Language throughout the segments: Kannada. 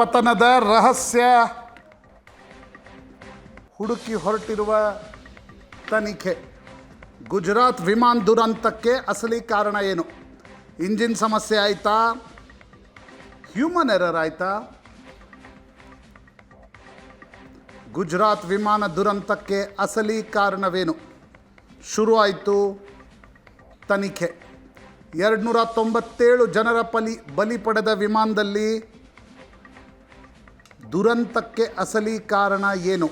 ಪತನದ ರಹಸ್ಯ. ಹುಡುಕಿ ಹೊರಟಿರುವ ತನಿಖೆ. ಗುಜರಾತ್ ವಿಮಾನ ದುರಂತಕ್ಕೆ ಅಸಲಿ ಕಾರಣ ಏನು? ಇಂಜಿನ್ ಸಮಸ್ಯೆ ಆಯಿತಾ? ಹ್ಯೂಮನ್ ಎರರ್ ಆಯಿತಾ? ಗುಜರಾತ್ ವಿಮಾನ ದುರಂತಕ್ಕೆ ಅಸಲಿ ಕಾರಣವೇನು? ಶುರು ಆಯಿತು ತನಿಖೆ. ಎರಡುನೂರ ತೊಂಬತ್ತೇಳು ಜನರ ಬಲಿ ಬಲಿ ಪಡೆದ ವಿಮಾನದಲ್ಲಿ ದುರಂತಕ್ಕೆ ಅಸಲಿ ಕಾರಣ ಏನು?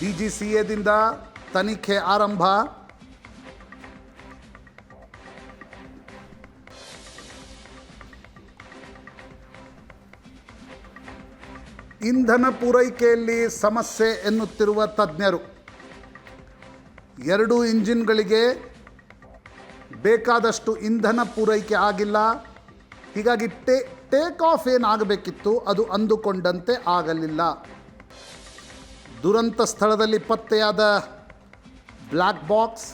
ಡಿ ಜಿ ಸಿ ಎದಿಂದ ತನಿಖೆ ಆರಂಭ. ಇಂಧನ ಪೂರೈಕೆಯಲ್ಲಿ ಸಮಸ್ಯೆ ಎನ್ನುತ್ತಿರುವ ತಜ್ಞರು, ಎರಡು ಇಂಜಿನ್ಗಳಿಗೆ ಬೇಕಾದಷ್ಟು ಇಂಧನ ಪೂರೈಕೆ ಆಗಿಲ್ಲ. ಹೀಗಾಗಿ ಟೇ ಟೇಕ್ ಆಫ್ ಏನಾಗಬೇಕಿತ್ತು ಅದು ಅಂದುಕೊಂಡಂತೆ ಆಗಲಿಲ್ಲ. ದುರಂತ ಸ್ಥಳದಲ್ಲಿ ಪತ್ತೆಯಾದ ಬ್ಲ್ಯಾಕ್ ಬಾಕ್ಸ್,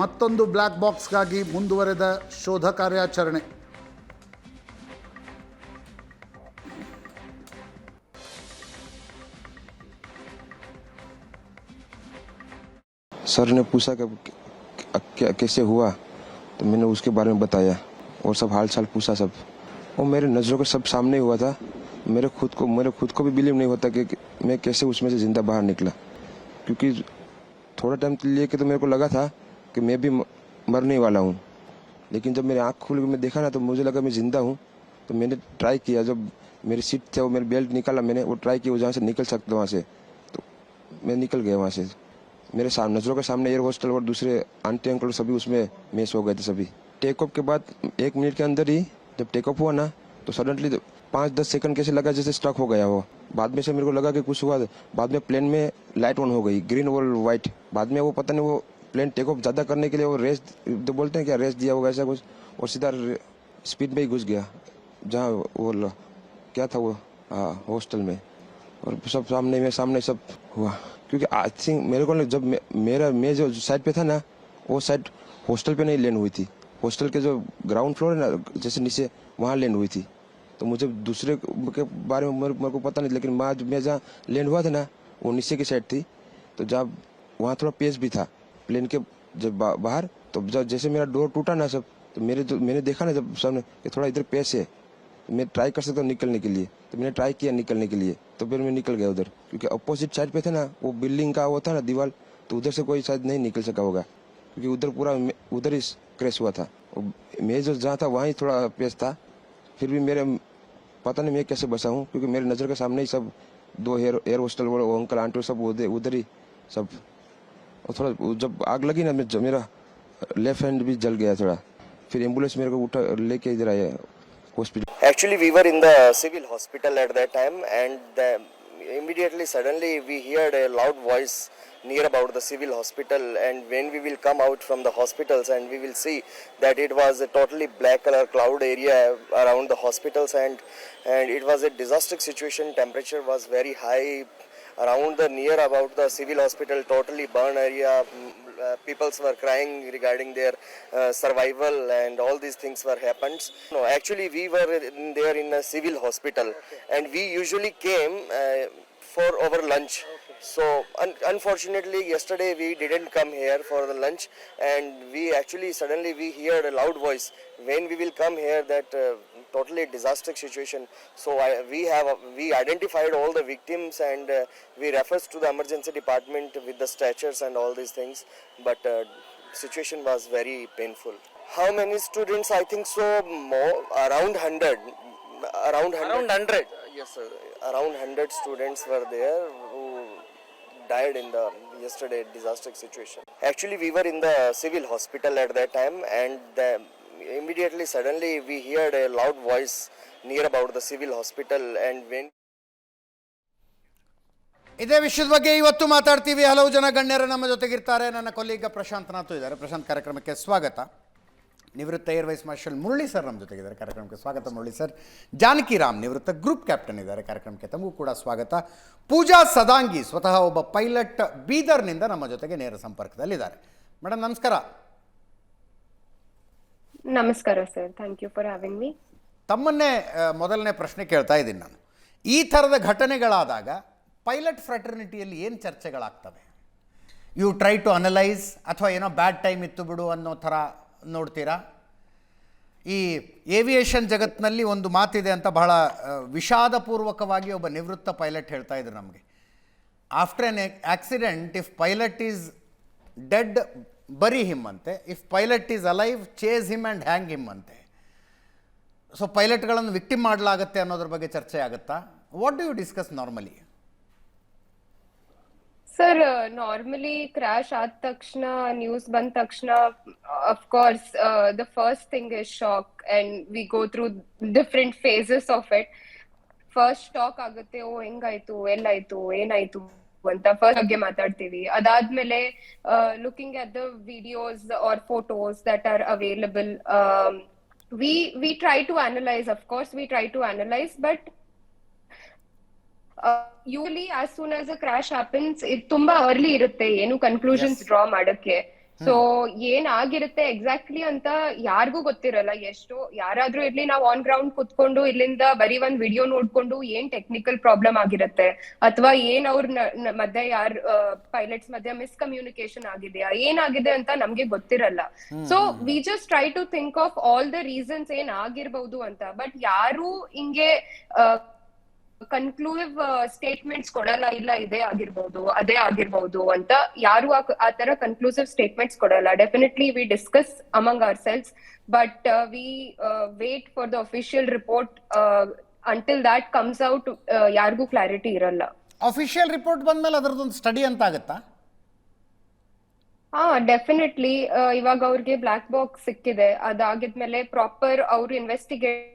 ಮತ್ತೊಂದು ಬ್ಲ್ಯಾಕ್ ಬಾಕ್ಸ್ಗಾಗಿ ಮುಂದುವರೆದ ಶೋಧ ಕಾರ್ಯಾಚರಣೆ. सर ने पूछा कि क्या कैसे हुआ? तो मैंने उसके बारे में बताया और सब हाल चाल पूछा सब। और मेरे नज़रों के सब सामने हुआ था। मेरे खुद को मेरे खुद को भी बिलीव नहीं होता कि, कि मैं कैसे उसमें से ज़िंदा बाहर निकला। क्योंकि थोड़ा टाइम के लिए कि तो मेरे को लगा था कि मैं भी मरने वाला हूँ। लेकिन जब मेरी आँख खुल के मैं देखा ना तो मुझे लगा मैं ज़िंदा हूँ। तो मैंने ट्राई किया। जब मेरी सीट थे वो मेरी बेल्ट निकाला मैंने वो ट्राई किया वो जहाँ से निकल सकता वहाँ से। तो मैं निकल गया वहाँ से। मेरे सामने नज़रों के सामने एयर हॉस्टल और दूसरे आंटी अंकल सभी उसमें मेस हो गए थे सभी। टेक ऑफ़ के बाद एक मिनट के अंदर ही जब टेक ऑफ़ हुआ ना तो सडनली पाँच दस सेकंड कैसे लगा जैसे स्टक हो गया वो। बाद में से मेरे को लगा कि कुछ हुआ, बाद में प्लेन में लाइट ऑन हो गई ग्रीन और व्हाइट बाद में वो पता नहीं वो प्लेन टेक ऑफ़ ज़्यादा करने के लिए वो रेस तो बोलते हैं क्या रेस दिया होगा ऐसा कुछ, और सीधा स्पीड में ही घुस गया, जहाँ वो क्या था वो? हाँ हॉस्टल में। और सब सामने में, सामने सब हुआ। क्योंकि आई थिंक मेरे को जब मे, मेरा मैं जो साइड पे था ना वो साइड हॉस्टल पे नहीं लैंड हुई थी। हॉस्टल के जो ग्राउंड फ्लोर है ना जैसे नीचे वहाँ लैंड हुई थी। तो मुझे दूसरे के बारे में मेरे, मेरे को पता नहीं लेकिन मैं मैं जहाँ लैंड हुआ था ना वो नीचे की साइड थी। तो जब वहाँ थोड़ा पेस भी था प्लेन के जब बा, बाहर तो जब जैसे मेरा डोर टूटा ना सब तो मेरे जो मैंने देखा ना जब सामने कि थोड़ा इधर पेस है। मैं ट्राई कर सकता हूँ निकलने के लिए। तो मैंने ट्राई किया निकलने के लिए। तो फिर मैं निकल गया उधर। क्योंकि अपोजिट साइड पे थे ना, वो बिल्डिंग का वो था ना, दीवार तो उधर से कोई शायद नहीं निकल सका होगा। क्योंकि उधर पूरा उधर ही क्रैश हुआ था। मैं जो जहाँ था, वहाँ थोड़ा पेस था। फिर भी मेरे, पता नहीं मैं कैसे बसा हूँ, क्योंकि मेरे नज़र के सामने ही सब दो एयर एयर हॉस्टल वो अंकल आंटी सब उधर ही सब। और थोड़ा जब आग लगी ना, मैं- मेरा लेफ़्ट हैंड भी जल गया थोड़ा। फिर एंबुलेंस मेरे को उठा, लेके इधर आया hospital Actually, we were in the civil hospital at that time, and the, immediately, suddenly, we heard a loud voice near about the civil hospital. And when we will come out from the hospitals, and we will see that it was a totally black color cloud area around the hospitals, and and it was a disaster situation. Temperature was very high around the near about the civil hospital totally burned area mm, uh, peoples were crying regarding their uh, survival and all these things were happened no actually we were in there in a civil hospital and we usually came uh, for our lunch. So un- unfortunately yesterday we didn't come here for the lunch and we actually suddenly we heard a loud voice when we will come here that uh, totally disaster situation. So I, we have we identified all the victims and uh, we refers to the emergency department with the stretchers and all these things. But uh, situation was very painful. How many students? I think so more around 100 around 100 Around 100? yes sir. Around 100 students were there who died in the yesterday disaster situation. Actually we were in the civil hospital at that time and the, immediately, suddenly we heard a loud voice near about the civil hospital and when ಇದೇ ವಿಷಯದ ಬಗ್ಗೆ ಇವತ್ತು ಮಾತಾಡ್ತೀವಿ. ಹಲವು ಜನ ಗಣ್ಯರು ನಮ್ಮ ಜೊತೆಗಿರ್ತಾರೆ. ನನ್ನ ಕೊಲೀಗ ಪ್ರಶಾಂತ್ ನಾಥು ಇದ್ದಾರೆ. ಪ್ರಶಾಂತ್, ಕಾರ್ಯಕ್ರಮಕ್ಕೆ ಸ್ವಾಗತ. ನಿವೃತ್ತ air vice marshal Murali sir ನಮ್ಮ ಜೊತೆಗಿದ್ದಾರೆ. ಕಾರ್ಯಕ್ರಮಕ್ಕೆ ಸ್ವಾಗತ ಮುರಳಿ ಸರ್. ಜಾನಕಿ ರಾಮ್ ನಿವೃತ್ತ ಗ್ರೂಪ್ ಕ್ಯಾಪ್ಟನ್ ಇದ್ದಾರೆ. ಕಾರ್ಯಕ್ರಮಕ್ಕೆ ತಮಗೂ ಕೂಡ ಸ್ವಾಗತ. ಪೂಜಾ ಸದಾಂಗಿ ಸ್ವತಃ ಒಬ್ಬ ಪೈಲಟ್ ಬೀದರ್ನಿಂದ ನಮ್ಮ ಜೊತೆಗೆ ನೇರ ಸಂಪರ್ಕದಲ್ಲಿದ್ದಾರೆ. ಮೇಡಮ್ ನಮಸ್ಕಾರ. ನಮಸ್ಕಾರ sir thank you for having me ತಮ್ಮನ್ನೇ ಮೊದಲನೇ ಪ್ರಶ್ನೆ ಕೇಳ್ತಾ ಇದ್ದೀನಿ ನಾನು. ಈ ಥರದ ಘಟನೆಗಳಾದಾಗ ಪೈಲಟ್ ಫ್ರೆಟರ್ನಿಟಿಯಲ್ಲಿ ಏನು ಚರ್ಚೆಗಳಾಗ್ತವೆ? ಯು ಟ್ರೈ ಟು ಅನಲೈಸ್ ಅಥವಾ ಏನೋ ಬ್ಯಾಡ್ ಟೈಮ್ ಇತ್ತು ಬಿಡು ಅನ್ನೋ ಥರ ನೋಡ್ತೀರಾ? ಈ ಏವಿಯೇಷನ್ ಜಗತ್ತಿನಲ್ಲಿ ಒಂದು ಮಾತಿದೆ ಅಂತ ಬಹಳ ವಿಷಾದಪೂರ್ವಕವಾಗಿ ಒಬ್ಬ ನಿವೃತ್ತ ಪೈಲಟ್ ಹೇಳ್ತಾ ಇದ್ರು ನಮಗೆ. After an accident if pilot is dead bury him ಅಂತೆ. If pilot is alive chase him and hang him ಅಂತೆ. ಸೊ ಪೈಲಟ್ಗಳನ್ನು ವಿಕ್ಟಿಮ್ ಮಾಡಲಾಗತ್ತೆ ಅನ್ನೋದ್ರ ಬಗ್ಗೆ ಚರ್ಚೆ ಆಗುತ್ತಾ? What do you discuss normally sir normally crash ಆದ ತಕ್ಷಣ ನ್ಯೂಸ್ ಬಂದ ತಕ್ಷಣ of course the first thing is shock and we go through different phases of it first shock ಆಗುತ್ತೆ, ಓ, ಹೆಂಗಾಯ್ತು? ಎಲ್ಲಾಯ್ತು? ಏನಾಯ್ತು? ಅಂತ ಫಸ್ಟ್ ಬಗ್ಗೆ ಮಾತಾಡ್ತೀವಿ. ಅದಾದ್ಮೇಲೆ looking at the videos or photos that are available we we try to analyse of course we try to analyse but usually as soon as a crash happens ಇದು ತುಂಬಾ ಅರ್ಲಿ ಇರುತ್ತೆ. ಏನು ಕನ್ಕ್ಲೂಷನ್ಸ್ ಡ್ರಾ ಮಾಡಕ್ಕೆ. ಸೊ ಏನ್ ಆಗಿರುತ್ತೆ ಎಕ್ಸಾಕ್ಟ್ಲಿ ಅಂತ ಯಾರಿಗೂ ಗೊತ್ತಿರಲ್ಲ. ಎಷ್ಟು ಯಾರಾದ್ರೂ ಇರ್ಲಿ ನಾವು ಆನ್ ಗ್ರೌಂಡ್ ಕುತ್ಕೊಂಡು ಇಲ್ಲಿಂದ ಬರೀ ಒಂದ್ ವಿಡಿಯೋ ನೋಡ್ಕೊಂಡು ಏನ್ ಟೆಕ್ನಿಕಲ್ ಪ್ರಾಬ್ಲಮ್ ಆಗಿರುತ್ತೆ? ಅಥವಾ ಏನ್ ಅವ್ರ ಮಧ್ಯೆ ಯಾರ್ ಪೈಲಟ್ಸ್ ಮಧ್ಯೆ ಮಿಸ್ಕಮ್ಯುನಿಕೇಶನ್ ಆಗಿದೆಯಾ? ಏನಾಗಿದೆ ಅಂತ ನಮ್ಗೆ ಗೊತ್ತಿರಲ್ಲ. So we just try to think of all the reasons ಏನ್ ಆಗಿರ್ಬಹುದು ಅಂತ. ಬಟ್ ಯಾರು ಹಿಂಗೆ ಕನ್ಕ್ಲೂಸಿವ್ ಸ್ಟೇಟ್ಮೆಂಟ್ಸ್ ಕೊಡಲ್ಲ ಇಲ್ಲ ಇದೇ ಆಗಿರ್ಬೋದು ಅದೇ ಆಗಿರ್ಬೋದು ಅಂತ ಯಾರು ಆ- ತರ ಕನ್ಕ್ಲೂಸಿವ್ ಸ್ಟೇಟ್ಮೆಂಟ್ಸ್ ಕೊಡಲ್ಲ. Definitely we discuss among ourselves but we wait for the official report until that comes out ಯಾರಿಗೂ ಕ್ಲಾರಿಟಿ ಇರಲ್ಲ. ಅಫಿಷಿಯಲ್ ರಿಪೋರ್ಟ್ ಬಂದಮೇಲೆ ಅದರದೊಂದು ಸ್ಟಡಿ ಅಂತ ಆಗುತ್ತಾ? ಹಾ ಡೆಫಿನೆಟ್ಲಿ ಇವಾಗ ಅವ್ರಿಗೆ ಬ್ಲಾಕ್ ಬಾಕ್ಸ್ ಸಿಕ್ಕಿದೆ. ಅದಾಗಿದ್ಮೇಲೆ ಪ್ರಾಪರ್ ಅವ್ರು ಇನ್ವೆಸ್ಟಿಗೇಟ್